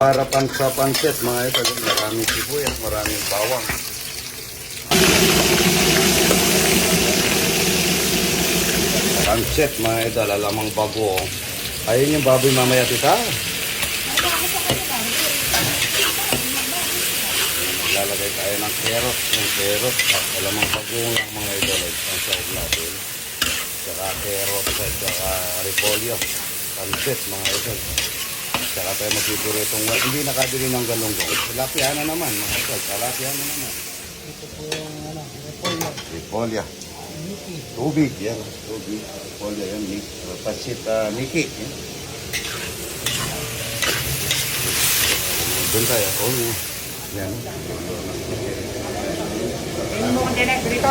Para pang sa pansit mga ito, maraming sibuyas, maraming bawang. Pansit mga ito, lalamang bago. Ayun yung baboy mamaya tita. Lalagay tayo ng carrot, yung carrot, alamang bagong lang mga ito, ang sahog natin. Tsaka carrot, tsaka repolyo, pansit mga ito. Tsaka tayo magtuturo itong wa- hindi nakabili ng galunggong. Tilapia na naman, mga ito. Tilapia na naman. Ito po yung ano, repolyo. Repolya. Tubig, yan. Tubig. Repolya, yan. Pasit, uh, Miki. Yan. Doon tayo. Oh, yan. yan. Mo kung direct dito.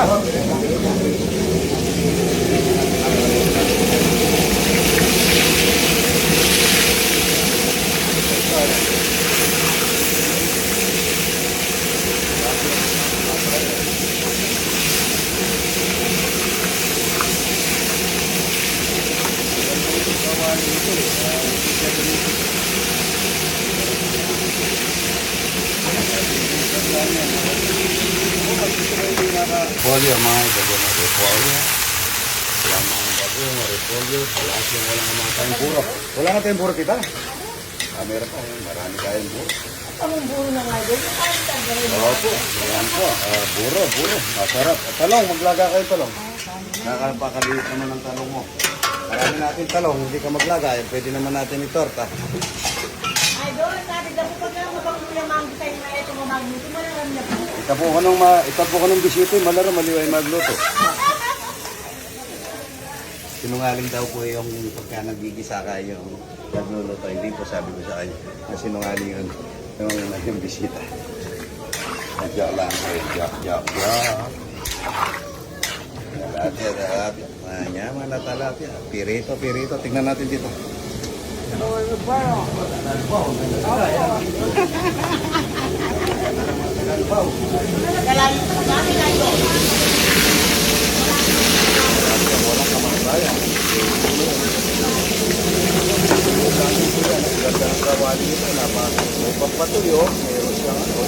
Repolyo, mga ito. Yan, repolyo. Yan, mga bago, mga repolyo. Lahat yung wala nga mga tayong puro. Wala nga tayong puro, kita. Ah, meron pa. Marami tayong puro. Anong buro na nga doon? Opo, yan po. Ah, buro, buro. Masarap. Ah, talong, maglaga kayo talong. Nakakapakaliit naman ang talong mo. Marami natin talong, hindi ka maglaga. Eh, pwede naman natin itorta. Ay, doon, sabi daw pag mango tayo na ito mamagluto, malaram na po. Po ka nung, ma, ita po ka nung bisito, eh, malaro, maliway magluto. Sinungaling daw po yung pagka nagigisa ka yung nagluluto. Hindi po sabi ko sa kanya na sinungaling yun yung, yung bisita. Joke lang. Eh, joke, joke, joke. Talapia, talapia. Manyaman na talapia. Pirito, pirito. Tingnan natin dito. Meron siyang ano.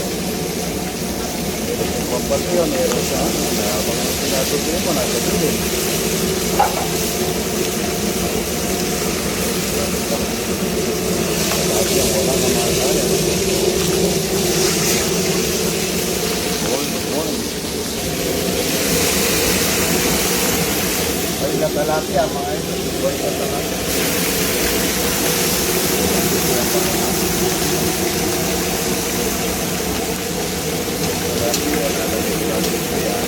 May pampatuyo. Meron siyang ano. Na habang pinatutuyo mo, nasa dulo. Talapia, walang kamantayan. Morning, morning. Ay, na talapia, mga ito. Boy, na talapia. Talapia, lalagay ko lang dito yan.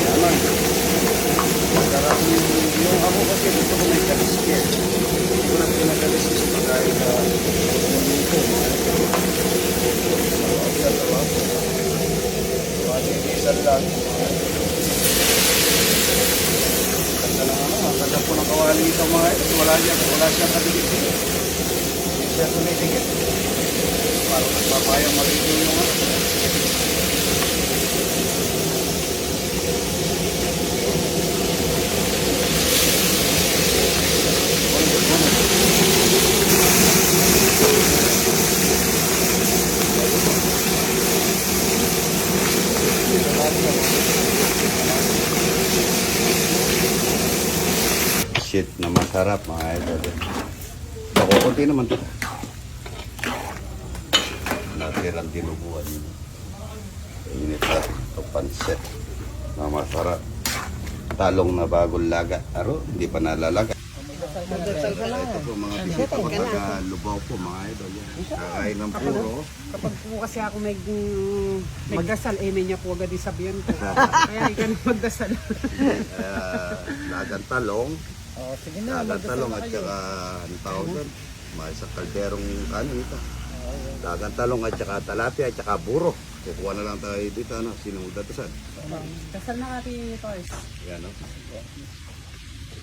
Yaman. Masarap yung, ako kasi gusto ko may kaliskit. Hindi ko lang pinakaliskit pagkain na dito. mga ito. Talapia, talapia. Maligisan lang. mga ito. Ganda lang ano, ang ganda po ng kawali ito mga ito. Wala niya, wala siyang kadikit. Hindi siya tumitigit. Parang nagpapayang marito yung ano. Shit na masarap mga idol. Ako, konti naman ito. Natirang dinuguan. Init natin ito pansit na masarap. Talong na bagong laga. Aro, hindi pa nalalaga. Ito po mga bisita ko taga Lubao po mga idol. Kakain ng puro. Kapag po kasi ako may mm, magdasal, eh, may niya po agad isabihan ko. Kaya ikaw na magdasal. Lagang talong. Oh, sige na, na at saka ano tawag doon? May sa kalderong ano ito. Dagang talong at saka talapia at saka buro. Kukuha na lang tayo dito ano, sinong datasan. Dasal na natin ito. eh. Yan no.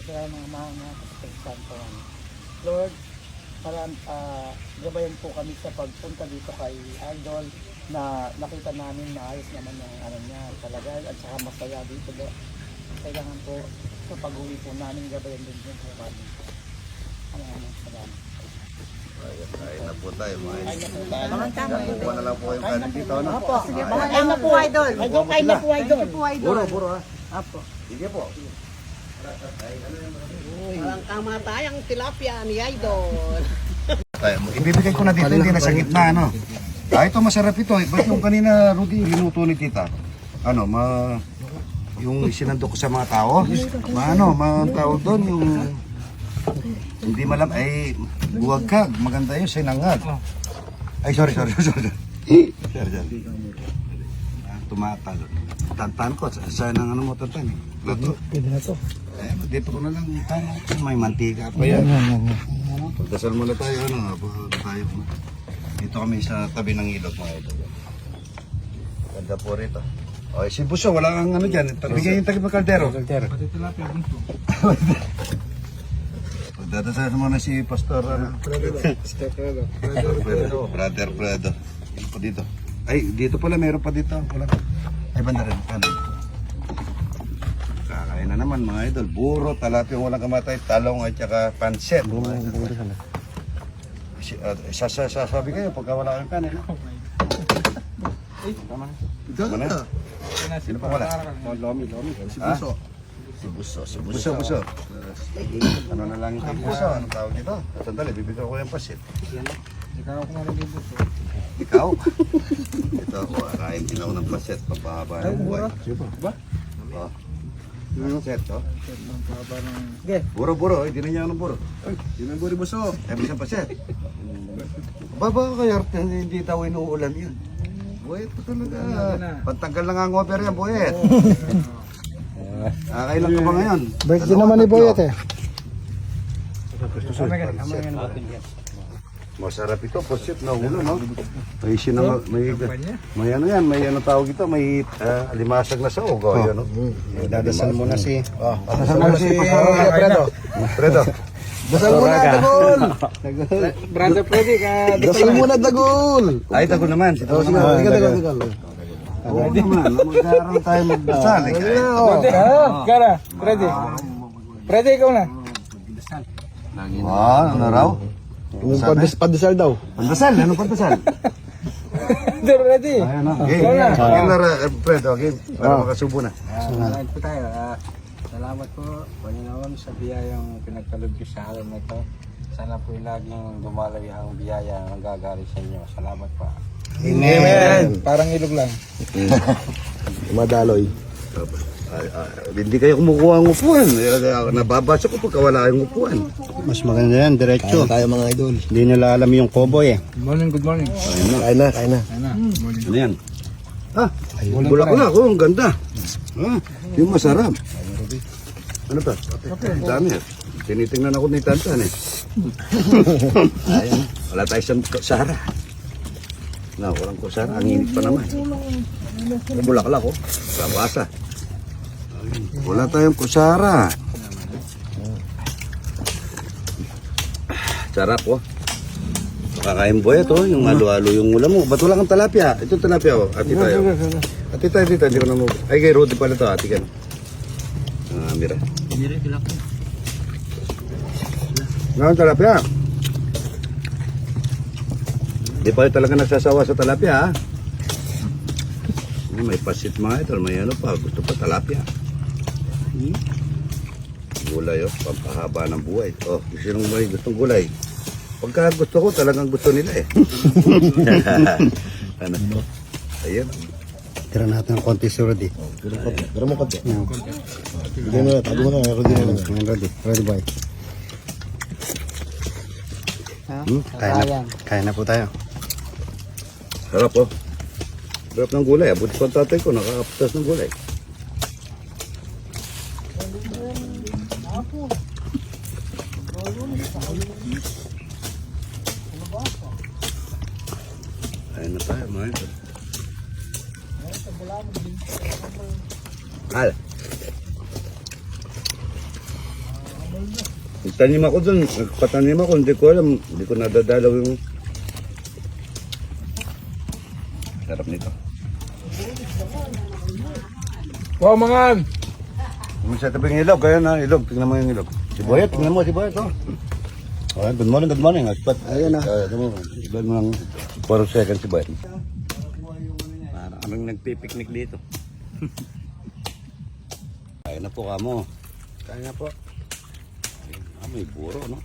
Kaya mga mga mga kaspeksan po. Lord, para ah, gabayan po kami sa pagpunta dito kay Idol na nakita namin na ayos naman yung ano niya talaga at saka masaya dito do. Kailangan po sa pag-uwi po namin gabayan din po kami. Ano ano, salamat. Ayan, kain na po tayo mga idol. Kuha na lang po yung kanin dito. Ano? Kain na po, idol. Idol, kain na po, idol. po, idol. Puro, puro ha. Apo. Sige po. Walang kamatayang tilapia ni idol. Tayo, ibibigay ko na dito, hindi na sa gitna, ano. Ah, ito masarap ito. Ba't yung kanina, Rudy, linuto ni tita? Ano, ma... Yung sinandok ko sa mga tao? Ano, mga tao doon, yung... Hindi malam, ay, buwagkag. Maganda yun, sinangag. Ay, sorry, sorry, sorry. Sorry, sorry. Ah, Tumatalo. Tantan ko, sa- saan ang ano mo tantan? eh? Luto. Pwede na to. Eh, dito ko na lang kung may mantika pa yan. Pagdasal muna tayo, ano, habang tayo. Dito kami sa tabi ng ilog, mga idol. Ganda po rito. Okay, si Buso, wala kang ano dyan. Bigyan yung tagip ng kaldero. Kaldero. Pagdadasal muna si Pastor, ano? Fredo. Brother Fredo. Dito po dito. Ay, dito pala, meron pa dito. Wala pa. Ay, banda rin. Ano? Kakain na naman mga idol. Buro, talapia, walang kamatay, talong at saka pansit. Si- uh, sasa- sasabi kayo pagka wala kang kanin. ha? Tama na. Tama na. Sino pa wala? Lomi, Lomi. Si Buso. Si Buso, si Buso. Buso, Buso. Ano na lang yung Buso? Anong tawag dito? Sandali, bibigyan ko yung pasit. Ikaw ako na rin Buso. Ikaw? Ito ako, kain din ako ng pasit. Papahaba ng buhay. Ba? Oh. Ano set to? Sige. Buro, buro. Hindi na niya ng buro. Ay, yun ang buro buso. Eh, bisa pasit. Baba ka kaya hindi, hindi daw inuulan yun. Buhet pa talaga. Pantanggal na nga ang over yan, buhet. Ah, kailan ka ba ngayon? Birthday naman ni Boyet eh. Masarap ito, pasit na ulo, no? May sinang, may, may ano yan, may ano tawag ito, may ah, limasag na saog, oh, yun, no? Dadasal mo na si, oh, dadasal mo na si, Fredo. Fredo. Dasal mo na, Dagol! Brother Freddy, ka... Dasal mo na, Dagol! Ay, tago naman, si Tago naman. Dagol, Dagol, Dagol. Oo naman, magkaroon tayo magdasal. eh. Kara, Freddy. Freddy, ikaw na. Ah, ano raw? Pandasal daw. Pandasal, ano pandasal? Hindi, Freddy. Ayan na. Okay, okay Fredo, okay, para makasubo na. Salamat po tayo. Salamat po, Panginoon, sa biyayang pinagkalog ko sa alam na ito. Sana po laging dumaloy ang biyaya ang gagaling sa inyo. Salamat pa. Amen. Parang ilog lang. Madaloy. Ay, ay, hindi kayo kumukuha ng upuan. Nababasa ko pagka wala kayong upuan. Mas maganda yan, diretso. tayo mga idol. Hindi nila alam yung cowboy eh. Good morning, good morning. Kain na, kain na. Ano yan? Ah, bulaklak ko, ang ganda. Ah, yung masarap. Ano to? Ang dami. eh. Tinitingnan ako ni Tantan eh. Ayun, wala tayo sa kusara. Na, walang kusara. Ang init pa naman. Bulaklak ko. Labasa. Ayun, Wala tayong kusara. Sarap oh. Makakain boy ito, yung halo-halo yung ulam mo. Ba't wala kang talapia? Ito talapia oh. Ati tayo. Ati tayo dito, hindi ko na mo. Ay kay Rudy pala to, ati ka na. Mira. Mira, sila ko. Ngayon talapia. Di pa talaga nagsasawa sa talapia ha. Ay, May pasit mga ito, may ano pa, gusto pa talapia. Hmm? Gulay oh, pampahaba ng buhay. Oh, sino may gustong gulay? Pagka gusto ko, talagang gusto nila eh. ano? Ayun. Tira natin ng konti si Rudy. Pero mo konti. Hindi mo na, tago mo na. Din na. Ngayon Rudy. Rudy boy. Hmm? Kain na, kain na po tayo. Sarap oh. Sarap ng gulay. Ko ang tatay ko, nakakaputas ng gulay. Ayun na tayo mga ito. Al. Nagtanim ako dun, nagpatanim ako, hindi ko alam, hindi ko nadadalaw yung Sarap nito. Wow, mga! Yung sa tabing ilog, kaya na ilog. Tingnan mo yung ilog. Si Boyet, tingnan mo si Boyet. Oh. Okay, good morning, good morning. Aspat. Ayun na. Uh, mo, iba mo ng 4 seconds si Boy. Parang kaming nagpipiknik dito. Kaya na po kamo. Kaya na po. Ah, may buro, no?